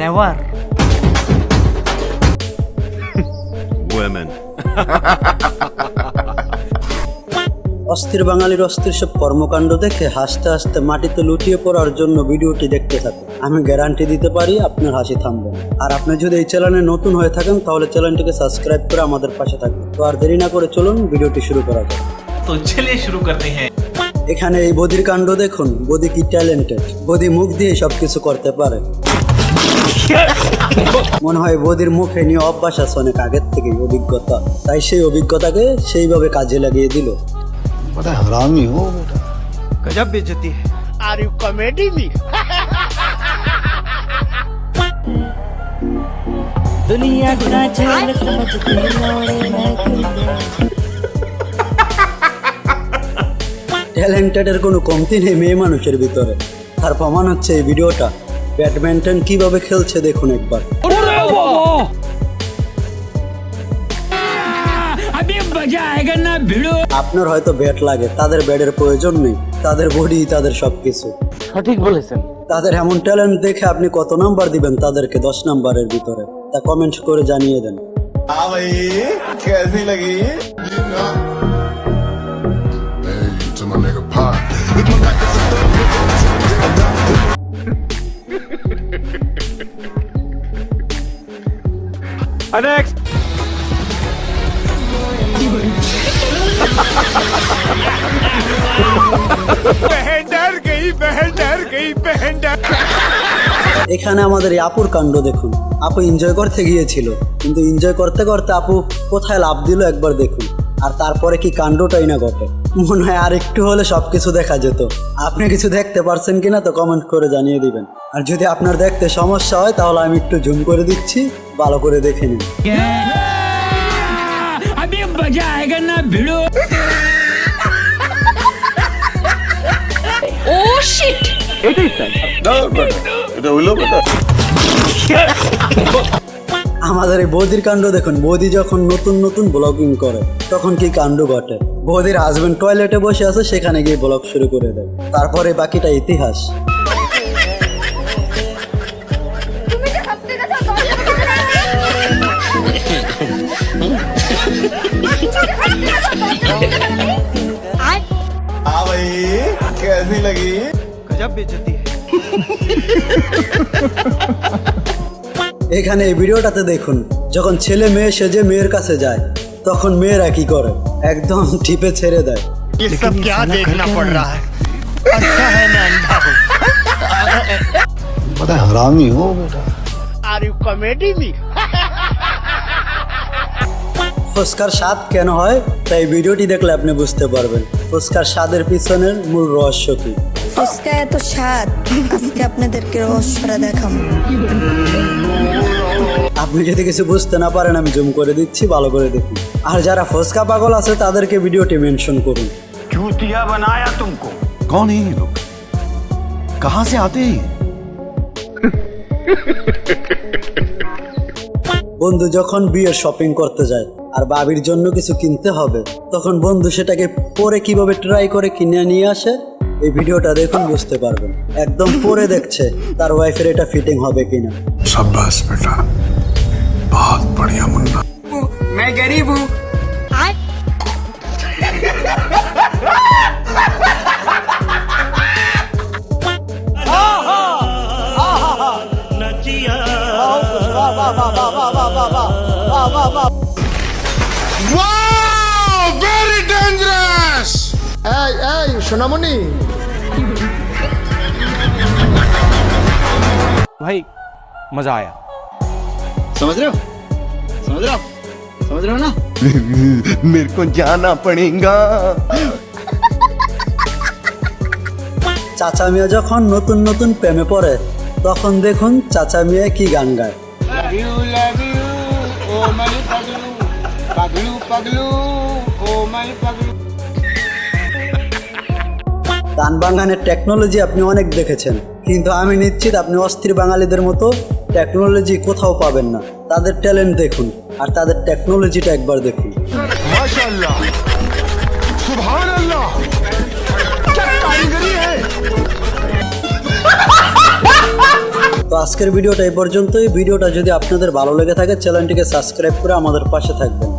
নেওয়ার women. অস্থির বাঙালির অস্থির সব কর্মকাণ্ড দেখে হাসতে হাসতে মাটিতে লুটিয়ে পড়ার জন্য ভিডিওটি দেখতে থাকুন। আমি গ্যারান্টি দিতে পারি আপনার হাসি থামবে আর আপনি যদি এই চ্যানেলে নতুন হয়ে থাকেন তাহলে চ্যানেলটিকে সাবস্ক্রাইব করে আমাদের পাশে থাকবেন। তো আর দেরি না করে চলুন ভিডিওটি শুরু করা যাক। তো চলিয়ে শুরু করতে হ্যাঁ। এখানে এই বদির কাণ্ড দেখুন বদি কি ট্যালেন্টেড বদি মুখ দিয়ে সবকিছু করতে পারে মনে হয় বদির মুখে নিয়ে অভ্যাস আছে অনেক আগের থেকে অভিজ্ঞতা তাই সেই অভিজ্ঞতাকে সেইভাবে কাজে লাগিয়ে দিল बड़ा हरामी हो बेटा गजब बेइज्जती है Are you comedy me? दुनिया का झोल समझते लौड़े मैं ট্যালেন্টেডের কোনো কমতি নেই মেয়ে মানুষের ভিতরে। তার প্রমাণ হচ্ছে এই ভিডিওটা। ব্যাডমিন্টন কীভাবে খেলছে দেখুন একবার। আপনার হয়তো ব্যাট লাগে তাদের ব্যাটের প্রয়োজন নেই। তাদের বডি তাদের সবকিছু। সঠিক বলেছেন। তাদের এমন ট্যালেন্ট দেখে আপনি কত নাম্বার দিবেন? তাদেরকে দশ নাম্বারের ভিতরে। তা কমেন্ট করে জানিয়ে দেন। Pop. नेक्स्ट बहन डर गई बहन डर गई बहन डर এখানে আমাদের এই আপুর কাণ্ড দেখুন আপু এনজয় করতে গিয়েছিল কিন্তু এনজয় করতে করতে আপু কোথায় লাভ দিল একবার দেখুন আর তারপরে কি কাণ্ডটাই না ঘটে মনে হয় আর একটু হলে সব কিছু দেখা যেত। আপনি কিছু দেখতে পারছেন কিনা তো কমেন্ট করে জানিয়ে দিবেন। আর যদি আপনার দেখতে সমস্যা হয় তাহলে আমি একটু জুম করে দিচ্ছি ভালো করে দেখে নিন। এটাই স্যার এটা হইল আমাদের এই বৌদির কাণ্ড দেখুন বৌদি যখন নতুন নতুন ব্লগিং করে তখন কি কাণ্ড ঘটে বৌদির হাজবেন্ড টয়লেটে বসে আছে সেখানে গিয়ে ব্লগ শুরু করে দেয় তারপরে বাকিটা ইতিহাস তুমি যে সত্যি কথা আর गजब बेइज्जती है এখানে এই ভিডিওটাতে দেখুন যখন ছেলে মেয়ে সেজে মেয়ের কাছে যায় তখন মেয়েরা কি করে? একদম টিপে ছেড়ে দেয়। আর ইউ কমেডি মি ফুচকার স্বাদ কেন হয়? তাই ভিডিওটি দেখলে আপনি বুঝতে পারবেন। ফুচকার স্বাদের পিছনের মূল রহস্য কি? ফুচকা এত স্বাদ আজকে আপনাদেরকে রহস্যটা দেখাম আপনি যদি কিছু বুঝতে না পারেন আমি জুম করে দিচ্ছি ভালো করে দেখুন আর যারা ফুচকা পাগল আছে তাদেরকে ভিডিওটি মেনশন করুন कौन है ये लोग कहाँ से आते हैं ये? বন্ধু যখন বিয়ের শপিং করতে যায় আর বাবির জন্য কিছু কিনতে হবে তখন বন্ধু সেটাকে পরে কিভাবে ট্রাই করে কিনে নিয়ে আসে এই ভিডিওটা দেখুন বুঝতে পারবেন একদম পরে দেখছে তার ওয়াইফের এটা ফিটিং হবে কিনা शाबाश बेटा बहुत बढ़िया मुन्ना আর এই এই সোনামণি ভাই মজা আয়া समझ रहे हो समझ रहे हो समझ रहे हो ना मेरे को जाना पड़ेगा চাচা মিয়া যখন নতুন নতুন প্রেমে পড়ে তখন দেখুন চাচা মিয়া কি গান গায় গান বাঙানের টেকনোলজি আপনি অনেক দেখেছেন কিন্তু আমি নিশ্চিত আপনি অস্থির বাঙালিদের মতো টেকনোলজি কোথাও পাবেন না। তাদের ট্যালেন্ট দেখুন আর তাদের টেকনোলজিটা একবার দেখুন। তো আজকের ভিডিওটা এই পর্যন্তই। ভিডিওটা যদি আপনাদের ভালো লেগে থাকে চ্যানেলটিকে সাবস্ক্রাইব করে আমাদের পাশে থাকবেন।